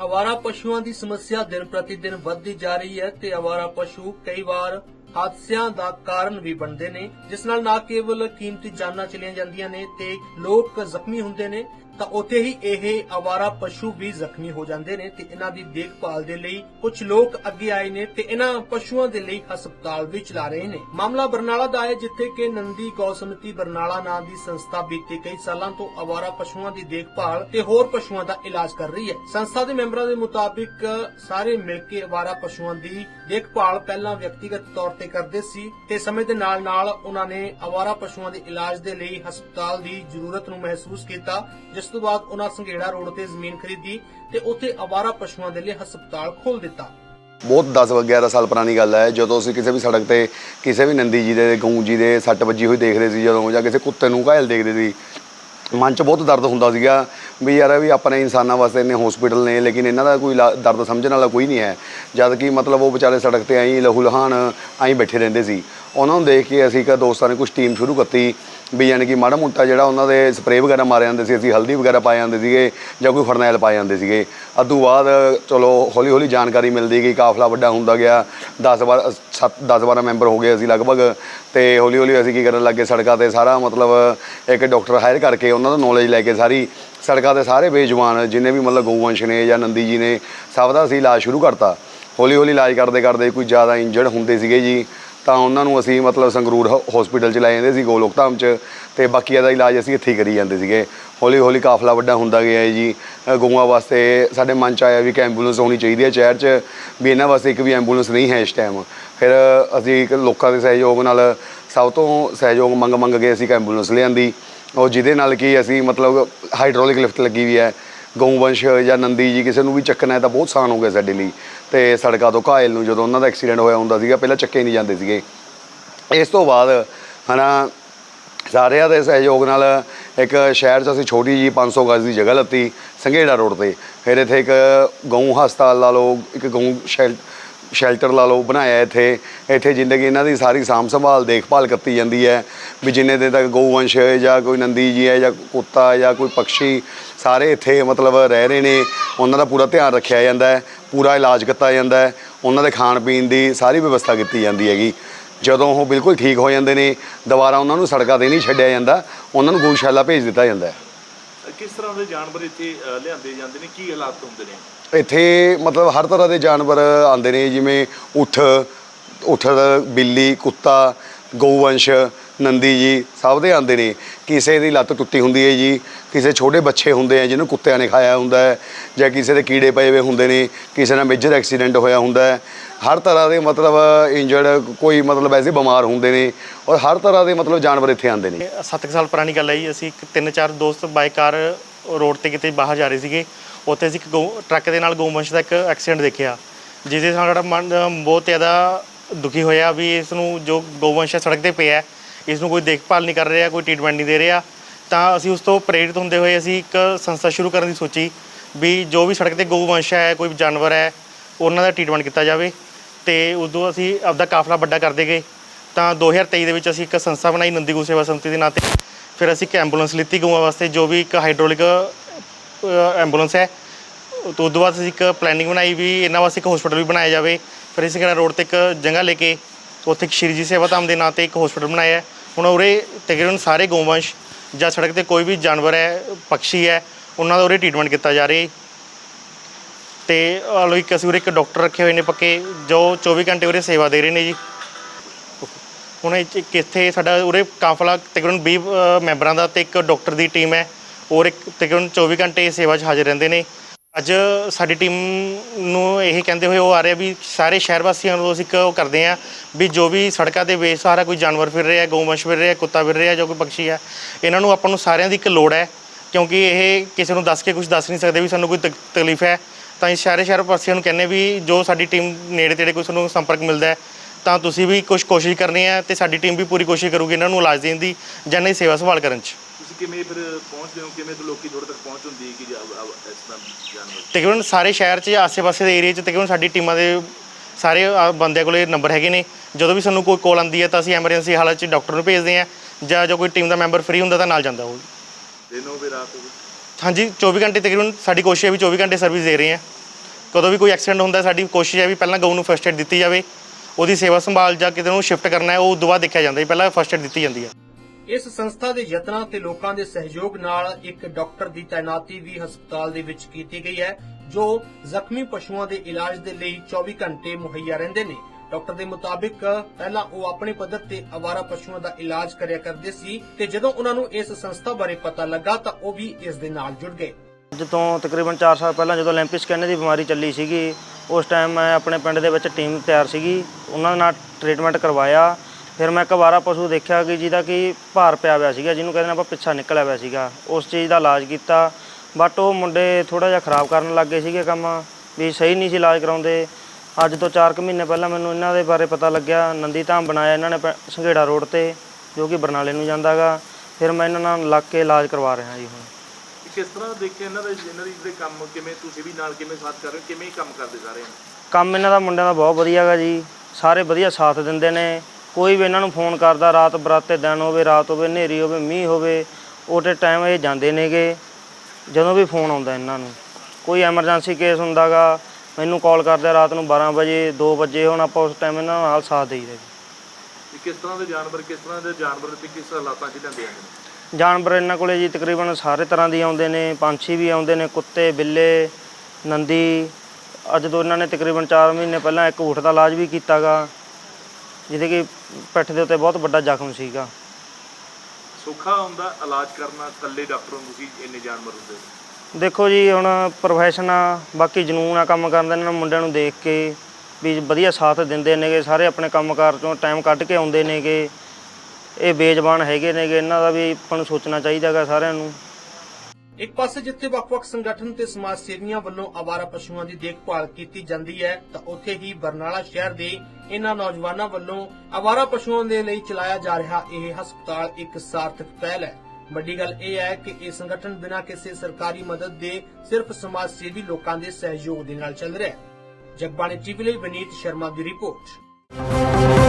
ਆਵਾਰਾ ਪਸ਼ੂਆਂ ਦੀ ਸਮੱਸਿਆ ਦਿਨ ਪ੍ਰਤੀ ਦਿਨ ਵੱਧਦੀ ਜਾ ਰਹੀ ਹੈ ਤੇ ਆਵਾਰਾ ਪਸ਼ੂ ਕਈ ਵਾਰ ਹਾਦਸਿਆਂ ਦਾ ਕਾਰਨ ਵੀ ਬਣਦੇ ਨੇ, ਜਿਸ ਨਾਲ ਨਾ ਕੇਵਲ ਕੀਮਤੀ ਜਾਨਾਂ ਚਲੀਆਂ ਜਾਂਦੀਆਂ ਨੇ ਤੇ ਲੋਕ ਜ਼ਖਮੀ ਹੁੰਦੇ ਨੇ ਤਾਂ ਉੱਥੇ ਹੀ ਇਹ ਆਵਾਰਾ ਪਸ਼ੂ ਵੀ ਜ਼ਖਮੀ ਹੋ ਜਾਂਦੇ ਨੇ ਤੇ ਇਹਨਾਂ ਦੀ ਦੇਖਭਾਲ ਦੇ ਲਈ ਕੁਝ ਲੋਕ ਅੱਗੇ ਆਏ ਨੇ ਤੇ ਇਹਨਾਂ ਪਸ਼ੂਆਂ ਦੇ ਲਈ ਹਸਪਤਾਲ ਵੀ ਚਲਾ ਰਹੇ ਨੇ। ਮਾਮਲਾ ਬਰਨਾਲਾ ਦਾ ਹੈ, ਜਿੱਥੇ ਕਿ ਨੰਦੀ ਗੌ ਸਮਿਤੀ ਬਰਨਾਲਾ ਨਾਂ ਦੀ ਸੰਸਥਾ ਬੀਤੇ ਕਈ ਸਾਲਾਂ ਤੋਂ ਆਵਾਰਾ ਪਸ਼ੂਆਂ ਦੀ ਦੇਖਭਾਲ ਤੇ ਹੋਰ ਪਸ਼ੂਆਂ ਦਾ ਇਲਾਜ ਕਰ ਰਹੀ ਹੈ। ਸੰਸਥਾ ਦੇ ਮੈਂਬਰਾਂ ਦੇ ਮੁਤਾਬਿਕ ਸਾਰੇ ਮਿਲ ਕੇ ਆਵਾਰਾ ਪਸ਼ੂਆਂ ਦੀ ਦੇਖਭਾਲ ਪਹਿਲਾਂ ਵਿਅਕਤੀਗਤ ਤੌਰ ਤੇ ਕਰਦੇ ਸੀ ਤੇ ਸਮੇਂ ਦੇ ਨਾਲ ਨਾਲ ਉਹਨਾਂ ਨੇ ਆਵਾਰਾ ਪਸ਼ੂਆਂ ਦੇ ਇਲਾਜ ਦੇ ਲਈ ਹਸਪਤਾਲ ਦੀ ਜ਼ਰੂਰਤ ਨੂੰ ਮਹਿਸੂਸ ਕੀਤਾ, ਜਿਸ ਤੋਂ ਬਾਅਦ ਉਹਨਾਂ ਸੰਘੇੜਾ ਰੋਡ ਤੇ ਜ਼ਮੀਨ ਖਰੀਦੀ ਤੇ ਉੱਥੇ ਆਵਾਰਾ ਪਸ਼ੂਆਂ ਦੇ ਲਈ ਹਸਪਤਾਲ ਖੋਲ ਦਿੱਤਾ। ਬਹੁਤ 10 11 ਸਾਲ ਪੁਰਾਣੀ ਗੱਲ ਹੈ, ਜਦੋਂ ਅਸੀਂ ਕਿਸੇ ਵੀ ਸੜਕ ਤੇ ਕਿਸੇ ਵੀ ਨੰਦੀ ਜੀ ਦੇ, ਗਊ ਜੀ ਦੇ ਸੱਟ ਵੱਜੀ ਹੋਈ ਦੇਖਦੇ ਸੀ ਜਦੋਂ, ਜਾਂ ਕਿਸੇ ਕੁੱਤੇ ਨੂੰ ਘਾਇਲ ਦੇਖਦੇ ਸੀ, ਮਨ 'ਚ ਬਹੁਤ ਦਰਦ ਹੁੰਦਾ ਸੀਗਾ ਵੀ ਯਾਰ ਵੀ ਆਪਣੇ ਇਨਸਾਨਾਂ ਵਾਸਤੇ ਇੰਨੇ ਹਸਪੀਟਲ ਨੇ, ਲੇਕਿਨ ਇਹਨਾਂ ਦਾ ਕੋਈ ਦਰਦ ਸਮਝਣ ਵਾਲਾ ਕੋਈ ਨਹੀਂ ਹੈ। ਜਦ ਕਿ ਮਤਲਬ ਉਹ ਵਿਚਾਰੇ ਸੜਕ ਤੇ ਆਈ ਲਹੂ ਲਹਾਨ ਆਈ ਬੈਠੇ ਰਹਿੰਦੇ ਸੀ। ਉਹਨਾਂ ਨੂੰ ਦੇਖ ਕੇ ਅਸੀਂ ਕਾ ਦੋਸਤਾਂ ਨੇ ਕੁਝ ਟੀਮ ਸ਼ੁਰੂ ਕੀਤੀ ਵੀ ਯਾਨੀ ਕਿ ਮਾੜਾ ਮੋਟਾ ਜਿਹੜਾ ਉਹਨਾਂ ਦੇ ਸਪਰੇਅ ਵਗੈਰਾ ਮਾਰੇ ਜਾਂਦੇ ਸੀ, ਅਸੀਂ ਹਲਦੀ ਵਗੈਰਾ ਪਾਏ ਜਾਂਦੇ ਸੀਗੇ ਜਾਂ ਕੋਈ ਫਰਨੈਲ ਪਾਏ ਜਾਂਦੇ ਸੀਗੇ। ਅਦੋਂ ਬਾਅਦ ਚਲੋ ਹੌਲੀ ਹੌਲੀ ਜਾਣਕਾਰੀ ਮਿਲਦੀ ਗਈ, ਕਾਫਲਾ ਵੱਡਾ ਹੁੰਦਾ ਗਿਆ 10 ਬਾਰ 7 10 12 ਮੈਂਬਰ ਹੋ ਗਏ ਅਸੀਂ ਲਗਭਗ ਤੇ ਹੌਲੀ ਹੌਲੀ ਅਸੀਂ ਕੀ ਕਰਨ ਲੱਗੇ ਸੜਕਾਂ ਤੇ ਸਾਰਾ ਮਤਲਬ ਇੱਕ ਡਾਕਟਰ ਹਾਇਰ ਕਰਕੇ ਉਹਨਾਂ ਦਾ ਨੌਲੇਜ ਲੈ ਕੇ ਸਾਰੀ ਸੜਕਾਂ ਤੇ ਸਾਰੇ ਬੇਜਵਾਨ ਜਿੰਨੇ ਵੀ ਮਤਲਬ ਗਊਵੰਸ਼ ਨੇ ਜਾਂ ਨੰਦੀ ਜੀ ਨੇ ਸਭ ਦਾ ਅਸੀਂ ਇਲਾਜ ਸ਼ੁਰੂ ਕਰਤਾ। ਹੌਲੀ ਹੌਲੀ ਇਲਾਜ ਕਰਦੇ ਕਰਦੇ ਕੋਈ ਜ਼ਿਆਦਾ ਇੰਜਰਡ ਹੁੰਦੇ ਸੀਗੇ ਜੀ ਤਾਂ ਉਹਨਾਂ ਨੂੰ ਅਸੀਂ ਮਤਲਬ ਸੰਗਰੂਰ ਹਸਪੀਟਲ ਚ ਲੈ ਜਾਂਦੇ ਸੀ ਗੋਲੋਕਧਾਮ ਚ ਤੇ ਬਾਕੀਆਂ ਦਾ ਇਲਾਜ ਅਸੀਂ ਇੱਥੇ ਹੀ ਕਰੀ ਜਾਂਦੇ ਸੀਗੇ। ਹੌਲੀ ਹੌਲੀ ਕਾਫਲਾ ਵੱਡਾ ਹੁੰਦਾ ਗਿਆ ਹੈ ਜੀ ਗਊਆਂ ਵਾਸਤੇ ਸਾਡੇ ਮਨ ਚ ਆਇਆ ਵੀ ਕਿ ਐਂਬੂਲੈਂਸ ਹੋਣੀ ਚਾਹੀਦੀ ਹੈ ਸ਼ਹਿਰ ਚ, ਵੀ ਇਹਨਾਂ ਵਾਸਤੇ ਇੱਕ ਵੀ ਐਂਬੂਲੈਂਸ ਨਹੀਂ ਹੈ ਇਸ ਟਾਈਮ ਫਿਰ ਅਸੀਂ ਲੋਕਾਂ ਦੇ ਸਹਿਯੋਗ ਨਾਲ ਸਭ ਤੋਂ ਸਹਿਯੋਗ ਮੰਗ ਮੰਗ ਕੇ ਅਸੀਂ ਇੱਕ ਐਂਬੂਲੈਂਸ ਲਿਆਂਦੀ। ਉਹ ਜਿਹਦੇ ਨਾਲ ਕਿ ਅਸੀਂ ਮਤਲਬ ਹਾਈਡ੍ਰੋਲਿਕ ਲਿਫਟ ਲੱਗੀ ਵੀ ਹੈ। ਗਊਵੰਸ਼ ਜਾਂ ਨੰਦੀ ਜੀ ਕਿਸੇ ਨੂੰ ਵੀ ਚੱਕਣਾ ਹੈ ਤਾਂ ਬਹੁਤ ਆਸਾਨ ਹੋ ਗਿਆ ਸਾਡੇ ਲਈ। ਤੇ ਸੜਕਾਂ ਤੋਂ ਘਾਇਲ ਨੂੰ ਜਦੋਂ ਉਹਨਾਂ ਦਾ ਐਕਸੀਡੈਂਟ ਹੋਇਆ ਹੁੰਦਾ ਸੀਗਾ, ਪਹਿਲਾਂ ਚੱਕੇ ਨਹੀਂ ਜਾਂਦੇ ਸੀਗੇ। ਇਸ ਤੋਂ ਬਾਅਦ, ਹਨਾ, ਸਾਰਿਆਂ ਦੇ ਸਹਿਯੋਗ ਨਾਲ ਇੱਕ ਸ਼ਹਿਰ 'ਚ ਅਸੀਂ ਛੋਟੀ ਜੀ 500 ਗਜ਼ ਦੀ ਜਗ੍ਹਾ ਲੱਤੀ, ਸੰਘੇੜਾ ਰੋਡ ਤੇ। ਫਿਰ ਇੱਥੇ ਇੱਕ ਗਊ ਹਸਪਤਾਲ ਲਾ ਲਓ, ਇੱਕ ਗਊ ਸ਼ੈਲ, ਸ਼ੈਲਟਰ ਲਾ ਲਓ ਬਣਾਇਆ ਇੱਥੇ। ਇੱਥੇ ਜ਼ਿੰਦਗੀ ਇਹਨਾਂ ਦੀ ਸਾਰੀ ਸਾਂਭ ਸੰਭਾਲ, ਦੇਖਭਾਲ ਕੀਤੀ ਜਾਂਦੀ ਹੈ। ਵੀ ਜਿੰਨੇ ਦਿਨ ਤੱਕ ਗਊਵੰਸ਼ ਹੈ ਜਾਂ ਕੋਈ ਨੰਦੀ ਜੀ ਹੈ ਜਾਂ ਕੁੱਤਾ ਜਾਂ ਕੋਈ ਪੰਛੀ ਸਾਰੇ ਇੱਥੇ ਮਤਲਬ ਰਹਿ ਰਹੇ ਨੇ। ਉਹਨਾਂ ਦਾ ਪੂਰਾ ਧਿਆਨ ਰੱਖਿਆ ਜਾਂਦਾ ਹੈ। ਪੂਰਾ ਇਲਾਜ ਕੀਤਾ ਜਾਂਦਾ ਹੈ ਉਹਨਾਂ ਦੇ ਖਾਣ ਪੀਣ ਦੀ ਸਾਰੀ ਵਿਵਸਥਾ ਕੀਤੀ ਜਾਂਦੀ ਹੈਗੀ। ਜਦੋਂ ਉਹ ਬਿਲਕੁਲ ਠੀਕ ਹੋ ਜਾਂਦੇ ਨੇ ਦੁਬਾਰਾ ਉਹਨਾਂ ਨੂੰ ਸੜਕਾਂ ਤੇ ਨਹੀਂ ਛੱਡਿਆ ਜਾਂਦਾ ਉਹਨਾਂ ਨੂੰ ਗਊਸ਼ਾਲਾ ਭੇਜ ਦਿੱਤਾ ਜਾਂਦਾ ਹੈ। ਕਿਸ ਤਰ੍ਹਾਂ ਦੇ ਜਾਨਵਰ ਇੱਥੇ ਲਿਆਂਦੇ ਜਾਂਦੇ ਨੇ? ਕੀ ਹਾਲਾਤ ਹੁੰਦੇ ਨੇ? ਇੱਥੇ ਮਤਲਬ ਹਰ ਤਰ੍ਹਾਂ ਦੇ ਜਾਨਵਰ ਆਉਂਦੇ ਨੇ ਜਿਵੇਂ ਉਠ ਉਠ ਬਿੱਲੀ ਕੁੱਤਾ ਗਊਵੰਸ਼ ਨੰਦੀ ਜੀ ਸਭ ਦੇ ਆਉਂਦੇ ਨੇ। ਕਿਸੇ ਦੀ ਲੱਤ ਟੁੱਟੀ ਹੁੰਦੀ ਹੈ ਜੀ, ਕਿਸੇ ਛੋਟੇ ਬੱਚੇ ਹੁੰਦੇ ਆ ਜਿਹਨੂੰ ਕੁੱਤਿਆਂ ਨੇ ਖਾਇਆ ਹੁੰਦਾ ਹੈ ਜਾਂ ਕਿਸੇ ਦੇ ਕੀੜੇ ਪਏ ਹੋਏ ਹੁੰਦੇ ਨੇ, ਕਿਸੇ ਨਾਲ ਮੇਜਰ ਐਕਸੀਡੈਂਟ ਹੋਇਆ ਹੁੰਦਾ ਹੈ। ਹਰ ਤਰ੍ਹਾਂ ਦੇ ਮਤਲਬ ਇੰਜਰਡ ਕੋਈ ਮਤਲਬ ਐਸੇ ਬਿਮਾਰ ਹੁੰਦੇ ਨੇ ਔਰ ਹਰ ਤਰ੍ਹਾਂ ਦੇ ਮਤਲਬ ਜਾਨਵਰ ਇੱਥੇ ਆਉਂਦੇ ਨੇ। ਸੱਤ ਕੁ ਸਾਲ ਪੁਰਾਣੀ ਗੱਲ ਹੈ ਜੀ, ਅਸੀਂ ਇੱਕ ਤਿੰਨ ਚਾਰ ਦੋਸਤ ਬਾਈਕ ਕਾਰ ਰੋਡ ਤੇ ਕਿਤੇ ਬਾਹਰ ਜਾ ਰਹੇ ਸੀਗੇ, ਉੱਥੇ ਅਸੀਂ ਇੱਕ ਗਊ, ਟਰੱਕ ਦੇ ਨਾਲ ਗਊਵੰਸ਼ ਦਾ ਇੱਕ ਐਕਸੀਡੈਂਟ ਦੇਖਿਆ ਜਿਸ ਦੇ ਨਾਲ ਸਾਡਾ ਮਨ ਬਹੁਤ ਜ਼ਿਆਦਾ ਦੁਖੀ ਹੋਇਆ ਵੀ ਇਸ ਨੂੰ ਜੋ ਗਊਵੰਸ਼ ਸੜਕ ਤੇ ਪਿਆ ਇਸ ਨੂੰ ਕੋਈ ਦੇਖਭਾਲ ਨਹੀਂ ਕਰ ਰਿਹਾ, ਕੋਈ ਟ੍ਰੀਟਮੈਂਟ ਨਹੀਂ ਦੇ ਰਿਹਾ। ਤਾਂ ਅਸੀਂ ਉਸ ਤੋਂ ਪ੍ਰੇਰਿਤ ਹੁੰਦੇ ਹੋਏ ਅਸੀਂ ਇੱਕ ਸੰਸਥਾ ਸ਼ੁਰੂ ਕਰਨ ਦੀ ਸੋਚੀ ਵੀ ਜੋ ਵੀ ਸੜਕ ਤੇ ਗਊਵੰਸ਼ ਹੈ, ਕੋਈ ਜਾਨਵਰ ਹੈ, ਉਹਨਾਂ ਦਾ ਟ੍ਰੀਟਮੈਂਟ ਕੀਤਾ ਜਾਵੇ। ਤੇ ਉਦੋਂ ਅਸੀਂ ਆਪਦਾ ਕਾਫਲਾ ਵੱਡਾ ਕਰਦੇ ਗਏ। ਤਾਂ 2023 ਦੇ ਵਿੱਚ ਅਸੀਂ ਇੱਕ ਸੰਸਥਾ ਬਣਾਈ ਨੰਦੀ ਗਊ ਸੇਵਾ ਸੰਮਤੀ ਦੇ ਨਾਂ ਤੇ। ਫਿਰ ਅਸੀਂ ਇੱਕ ਐਂਬੂਲੈਂਸ ਲਿੱਤੀ ਗਊਆਂ ਵਾਸਤੇ, ਜੋ ਵੀ ਇੱਕ ਹਾਈਡ੍ਰੋਲਿਕ ਐਂਬੂਲੈਂਸ ਹੈ। ਤੋਂ ਉਦੋਂ ਬਾਅਦ ਅਸੀਂ ਇੱਕ ਪਲੈਨਿੰਗ ਬਣਾਈ ਵੀ ਇਹਨਾਂ ਵਾਸਤੇ ਇੱਕ ਹਸਪੀਟਲ ਵੀ ਬਣਾਇਆ ਜਾਵੇ। ਫਿਰ ਅਸੀਂ ਕਿਹੜਾ ਰੋਡ ਤੇ ਇੱਕ ਜਗ੍ਹਾ ਲੈ ਕੇ ਉੱਥੇ ਇੱਕ ਸ਼੍ਰੀ ਜੀ ਸੇਵਾ ਧਾਮ ਦੇ ਨਾਂ ਤੇ ਇੱਕ ਹਸਪੀਟਲ ਬਣਾਇਆ ਹੈ। ਹੁਣ ਉਰੇ ਤਕਰੀਬਨ ਸਾਰੇ ਗੋਵੰਸ਼ ਜਾਂ ਸੜਕ ਤੇ ਕੋਈ ਵੀ ਜਾਨਵਰ ਹੈ ਪੰਛੀ ਹੈ, ਉਹਨਾਂ ਦਾ ਉਰੇ ਟ੍ਰੀਟਮੈਂਟ ਕੀਤਾ ਜਾ ਰਿਹਾ ਹੈ। ਤੇ ਆਲੋ ਇੱਕ ਅਸੀਂ ਉਰੇ ਇੱਕ ਡਾਕਟਰ ਰੱਖੇ ਹੋਏ ਨੇ ਪੱਕੇ, ਜੋ 24 ਘੰਟੇ ਉਰੇ ਸੇਵਾ ਦੇ ਰਹੇ ਨੇ ਜੀ। ਹੁਣ ਇਹ ਕਿੱਥੇ ਸਾਡਾ ਉਰੇ ਕਾਫਲਾ ਤਕਰੀਬਨ 20 ਮੈਂਬਰਾਂ ਦਾ ਤੇ ਇੱਕ ਡਾਕਟਰ ਦੀ ਟੀਮ ਹੈ। ਔਰ ਇੱਕ ਤਕਰੀਬਨ 24 ਘੰਟੇ ਸੇਵਾ 'ਚ ਹਾਜ਼ਰ ਰਹਿੰਦੇ ਨੇ। ਅੱਜ ਸਾਡੀ ਟੀਮ ਨੂੰ ਇਹ ਕਹਿੰਦੇ ਹੋਏ ਉਹ ਆ ਰਿਹਾ ਵੀ ਸਾਰੇ ਸ਼ਹਿਰ ਵਾਸੀਆਂ ਨੂੰ ਅਸੀਂ ਇੱਕ ਉਹ ਕਰਦੇ ਆ ਵੀ ਜੋ ਵੀ ਸੜਕਾਂ ਤੇ ਬੇਸਹਾਰਾ ਕੋਈ ਜਾਨਵਰ ਫਿਰ ਰਿਹਾ, ਗਊਵੰਸ਼ ਫਿਰ ਰਿਹਾ, ਕੁੱਤਾ ਫਿਰ ਰਿਹਾ ਜੋ ਕੋਈ ਪੰਛੀ ਹੈ, ਇਹਨਾਂ ਨੂੰ ਆਪਾਂ ਨੂੰ ਸਾਰਿਆਂ ਦੀ ਇੱਕ ਲੋੜ ਹੈ ਕਿਉਂਕਿ ਇਹ ਕਿਸੇ ਨੂੰ ਦੱਸ ਕੇ ਕੁਝ ਦੱਸ ਨਹੀਂ ਸਕਦੇ ਵੀ ਸਾਨੂੰ ਕੋਈ ਤਕ- ਤਕਲੀਫ ਹੈ। ਤਾਂ ਇਸ ਸਾਰੇ ਸ਼ਹਿਰ ਵਾਸੀਆਂ ਨੂੰ ਕਹਿੰਦੇ ਵੀ ਜੋ ਸਾਡੀ ਟੀਮ ਨੇੜੇ ਤੇੜੇ ਕੋਈ ਸਾਨੂੰ ਸੰਪਰਕ ਮਿਲਦਾ ਹੈ, ਤਾਂ ਤੁਸੀਂ ਵੀ ਕੁਝ ਕੋਸ਼ਿਸ਼ ਕਰਨੀ ਹੈ ਤੇ ਸਾਡੀ ਟੀਮ ਵੀ ਪੂਰੀ ਕੋਸ਼ਿਸ਼ ਕਰੂਗੀ ਇਹਨਾਂ ਨੂੰ ਇਲਾਜ ਦੇਣ ਦੀ ਜਾਂ ਇਹਨਾਂ ਦੀ ਸੇਵਾ ਸੰਭਾਲ ਕਰਨ 'ਚ। ਤੁਸੀਂ ਕਿਵੇਂ ਫਿਰ ਪਹੁੰਚਦੇ ਹੋ? ਕਿਵੇਂ ਤੋਂ ਲੋਕੀ ਤੁਹਾਡੇ ਤੱਕ ਪਹੁੰਚ ਹੁੰਦੀ ਹੈ ਕਿ ਜੀ ਇਸ ਤਰ੍ਹਾਂ ਜਾਨਵਰ ਤਕਰੀਬਨ ਸਾਰੇ ਸ਼ਹਿਰ 'ਚ ਆਸ-ਪਾਸੇ ਦੇ ਏਰੀਆ 'ਚ ਤਕਰੀਬਨ ਸਾਡੀ ਟੀਮਾਂ ਦੇ ਸਾਰੇ ਅ, ਬੰਦਿਆਂ ਕੋਲੇ ਨੰਬਰ ਹੈਗੇ ਨੇ। ਜਦੋਂ ਵੀ ਸਾਨੂੰ ਕੋਈ ਕੋਲ ਆਉਂਦੀ ਹੈ ਤਾਂ ਅਸੀਂ ਐਮਰਜੈਂਸੀ ਹਾਲਤ 'ਚ ਡਾਕਟਰ ਨੂੰ ਭੇਜਦੇ ਹਾਂ ਜਾਂ ਜੋ ਕੋਈ ਟੀਮ ਦਾ ਮੈਂਬਰ ਫ੍ਰੀ ਹੁੰਦਾ ਤਾਂ ਨਾਲ ਜਾਂਦਾ ਉਹ ਦਿਨ ਹੋਵੇ ਰਾਤ ਹੋਵੇ ਹਾਂਜੀ 24 ਘੰਟੇ ਤਕਰੀਬਨ ਸਾਡੀ ਕੋਸ਼ਿਸ਼ ਹੈ ਵੀ 24 ਘੰਟੇ ਸਰਵਿਸ ਦੇ ਰਹੇ ਹਾਂ। ਕਦੋਂ ਵੀ ਕੋਈ ਐਕਸੀਡੈਂਟ ਹੁੰਦਾ ਸਾਡੀ ਕੋਸ਼ਿਸ਼ ਹੈ ਵੀ ਪਹਿਲਾਂ ਗਊ ਨੂੰ ਫਸਟ ਏਡ ਦਿੱਤੀ ਜਾਵੇ। ਉਹਦੀ ਸੇਵਾ ਸੰਭਾਲ ਜਾਂ ਕਿਤੇ ਨੂੰ ਸ਼ਿਫਟ ਕਰਨਾ ਹੈ ਉਹ ਬਾਅਦ ਦੇਖਿਆ ਜਾਂਦਾ ਜੀ ਪਹਿਲਾਂ ਫਸਟ ਏਡ ਦਿੱਤੀ ਜਾਂਦੀ ਹੈ। ਇਸ ਸੰਸਥਾ ਦੇ ਯਤਨਾਂ ਤੇ ਲੋਕਾਂ ਦੇ ਸਹਿਯੋਗ ਨਾਲ ਇੱਕ ਡਾਕਟਰ ਦੀ ਤਾਇਨਾਤੀ ਵੀ ਹਸਪਤਾਲ ਦੇ ਵਿੱਚ ਕੀਤੀ ਗਈ ਹੈ ਜੋ ਜ਼ਖਮੀ ਪਸ਼ੂਆਂ ਦੇ ਇਲਾਜ ਦੇ ਲਈ 24 ਘੰਟੇ ਮੁਹੱਈਆ ਰਹਿੰਦੇ ਨੇ ਡਾਕਟਰ ਦੇ ਮੁਤਾਬਿਕ ਪਹਿਲਾਂ ਉਹ ਆਪਣੇ ਪੱਧਰ ਤੇ ਅਵਾਰਾ ਪਸ਼ੂਆਂ ਦਾ ਇਲਾਜ ਕਰਿਆ ਕਰਦੇ ਸੀ ਤੇ ਜਦੋਂ ਉਹਨਾਂ ਨੂੰ ਇਸ ਸੰਸਥਾ ਬਾਰੇ ਪਤਾ ਲੱਗਾ ਤਾਂ ਉਹ ਵੀ ਇਸ ਦੇ ਨਾਲ ਜੁੜ ਗਏ ਅੱਜ ਤੋਂ ਤਕਰੀਬਨ 4 ਸਾਲ ਪਹਿਲਾਂ ਜਦੋਂ 올림픽 ਕਹਿੰਨੇ ਦੀ ਬਿਮਾਰੀ ਚੱਲੀ ਸੀਗੀ ਉਸ ਟਾਈਮ ਮੈਂ ਆਪਣੇ ਪਿੰਡ ਦੇ ਵਿੱਚ ਟੀਮ ਤਿਆਰ ਸੀਗੀ ਉਹਨਾਂ ਨਾਲ ਟ੍ਰੀਟਮੈਂਟ ਕਰਵਾਇਆ ਫਿਰ ਮੈਂ ਇੱਕ ਵਾਰਾ ਪਸ਼ੂ ਦੇਖਿਆ ਕਿ ਜਿਹਦਾ ਕਿ ਭਾਰ ਪਿਆ ਹੋਇਆ ਸੀਗਾ ਜਿਹਨੂੰ ਕਹਿੰਦੇ ਨੇ ਆਪਾਂ ਪਿੱਛਾ ਨਿਕਲਿਆ ਹੋਇਆ ਸੀਗਾ। ਉਸ ਚੀਜ਼ ਦਾ ਇਲਾਜ ਕੀਤਾ। ਬਟ ਉਹ ਮੁੰਡੇ ਥੋੜਾ ਜਿਹਾ ਖਰਾਬ ਕਰਨ ਲੱਗ ਗਏ ਸੀਗੇ ਕੰਮ ਵੀ ਸਹੀ ਨਹੀਂ ਸੀ ਇਲਾਜ ਕਰਾਉਂਦੇ। ਅੱਜ ਤੋਂ 4 ਕੁ ਮਹੀਨੇ ਪਹਿਲਾਂ ਮੈਨੂੰ ਇਹਨਾਂ ਦੇ ਬਾਰੇ ਪਤਾ ਲੱਗਿਆ। ਨੰਦੀ ਧਾਮ ਬਣਾਇਆ ਇਹਨਾਂ ਨੇ ਸੰਘੇੜਾ ਰੋਡ ਤੇ ਜੋ ਕਿ ਬਰਨਾਲੇ ਨੂੰ ਜਾਂਦਾਗਾ ਫਿਰ ਮੈਂ ਇਹਨਾਂ ਨਾਲ ਲੱਗ ਕੇ ਇਲਾਜ ਕਰਵਾ ਰਿਹਾ ਜੀ ਹੁਣ। ਕਿਸ ਤਰ੍ਹਾਂ ਦੇਖਿਆ ਇਹਨਾਂ ਦੇ ਇਹਨਾਂ ਦੀ ਕੰਮ ਕਿਵੇਂ ਤੁਸੀਂ ਵੀ ਨਾਲ ਕਿਵੇਂ ਸਾਥ ਕਰ ਰਹੇ ਹੋ ਕਿਵੇਂ ਕੰਮ ਕਰਦੇ ਸਾਰੇ ਕੰਮ ਇਹਨਾਂ ਦਾ ਮੁੰਡਿਆਂ ਦਾ ਬਹੁਤ ਵਧੀਆ ਗਾ ਜੀ। ਸਾਰੇ ਵਧੀਆ ਸਾਥ ਦਿੰਦੇ ਨੇ। ਕੋਈ ਵੀ ਇਹਨਾਂ ਨੂੰ ਫੋਨ ਕਰਦਾ ਰਾਤ ਬਰਾਤੇ ਦਿਨ ਹੋਵੇ ਰਾਤ ਹੋਵੇ ਹਨੇਰੀ ਹੋਵੇ ਮੀਂਹ ਹੋਵੇ ਉਹਦੇ ਟਾਈਮ ਇਹ ਜਾਂਦੇ ਨੇਗੇ ਜਦੋਂ ਵੀ ਫੋਨ ਆਉਂਦਾ ਇਹਨਾਂ ਨੂੰ। ਕੋਈ ਐਮਰਜੈਂਸੀ ਕੇਸ ਹੁੰਦਾਗਾ ਮੈਨੂੰ ਕਾਲ ਕਰਦੇ ਰਾਤ ਨੂੰ 12 ਵਜੇ 2 ਵਜੇ ਹੁਣ ਆਪਾਂ ਉਸ ਟਾਈਮ ਇਹਨਾਂ ਨਾਲ ਸਾਥ ਦੇਈਦਾ ਜੀ। ਕਿਸ ਤਰ੍ਹਾਂ ਦੇ ਜਾਨਵਰ ਕਿਸ ਤਰ੍ਹਾਂ ਦੇ ਜਾਨਵਰ ਤੇ ਕਿਸ ਹਾਲਾਤਾਂ 'ਚ ਆਉਂਦੇ ਨੇ ਜਾਨਵਰ ਇਹਨਾਂ ਕੋਲੇ ਜੀ ਤਕਰੀਬਨ ਸਾਰੇ ਤਰ੍ਹਾਂ ਦੀ ਆਉਂਦੇ ਨੇ ਪੰਛੀ ਵੀ ਆਉਂਦੇ ਨੇ ਕੁੱਤੇ ਬਿੱਲੇ ਨੰਦੀ। ਅੱਜ ਤੋਂ ਇਹਨਾਂ ਨੇ ਤਕਰੀਬਨ 4 ਮਹੀਨੇ ਪਹਿਲਾਂ ਇੱਕ ਊਠ ਦਾ ਇਲਾਜ ਵੀ ਕੀਤਾਗਾ। ਜਿਹਦੇ ਕਿ ਪਿੱਠ ਦੇ ਉੱਤੇ ਬਹੁਤ ਵੱਡਾ ਜ਼ਖਮ ਸੀਗਾ। ਸੌਖਾ ਹੁੰਦਾ ਇਲਾਜ ਕਰਨਾ ਇਕੱਲੇ ਡਾਕਟਰ ਨੂੰ ਤੁਸੀਂ ਇੰਨੇ ਜਾਨਵਰ ਹੁੰਦੇ। ਦੇਖੋ ਜੀ ਹੁਣ ਪ੍ਰੋਫੈਸ਼ਨ ਆ ਬਾਕੀ ਜਨੂਨ ਆ ਕੰਮ ਕਰਨ ਦਾ ਇਹਨਾਂ ਮੁੰਡਿਆਂ ਨੂੰ ਦੇਖ ਕੇ ਵੀ ਵਧੀਆ ਸਾਥ ਦਿੰਦੇ ਨੇਗੇ ਸਾਰੇ ਆਪਣੇ ਕੰਮਕਾਰ ਚੋਂ ਟਾਈਮ ਕੱਢ ਕੇ ਆਉਂਦੇ ਨੇਗੇ। ਇਹ ਬੇਜ਼ਬਾਨ ਹੈਗੇ ਨੇਗੇ ਇਹਨਾਂ ਦਾ ਵੀ ਆਪਾਂ ਨੂੰ ਸੋਚਣਾ ਚਾਹੀਦਾਗਾ ਸਾਰਿਆਂ ਨੂੰ। ਇੱਕ ਪਾਸੇ ਜਿੱਥੇ ਵੱਖ-ਵੱਖ ਸੰਗਠਨ ਤੇ ਸਮਾਜ ਸੇਵੀਆਂ ਵੱਲੋਂ ਆਵਾਰਾ ਪਸ਼ੂਆਂ ਦੀ ਦੇਖਭਾਲ ਕੀਤੀ ਜਾਂਦੀ ਹੈ, ਤਾਂ ਉੱਥੇ ਹੀ ਬਰਨਾਲਾ ਸ਼ਹਿਰ ਦੇ ਇਹਨਾਂ ਨੌਜਵਾਨਾਂ ਵੱਲੋਂ ਆਵਾਰਾ ਪਸ਼ੂਆਂ ਦੇ ਲਈ ਚਲਾਇਆ ਜਾ ਰਿਹਾ ਇਹ ਹਸਪਤਾਲ ਇੱਕ ਸਾਰਥਕ ਪਹਿਲ ਹੈ। ਵੱਡੀ ਗੱਲ ਇਹ ਹੈ ਕਿ ਇਹ ਸੰਗਠਨ ਬਿਨਾਂ ਕਿਸੇ ਸਰਕਾਰੀ ਮਦਦ ਦੇ ਸਿਰਫ ਸਮਾਜ ਸੇਵੀ ਲੋਕਾਂ ਦੇ ਸਹਿਯੋਗ ਦੇ ਨਾਲ ਚੱਲ ਰਿਹਾ ਹੈ। ਜਗਬਾਣੀ ਟੀਵੀ ਲਈ ਵਿਨੀਤ ਸ਼ਰਮਾ ਦੀ ਰਿਪੋਰਟ।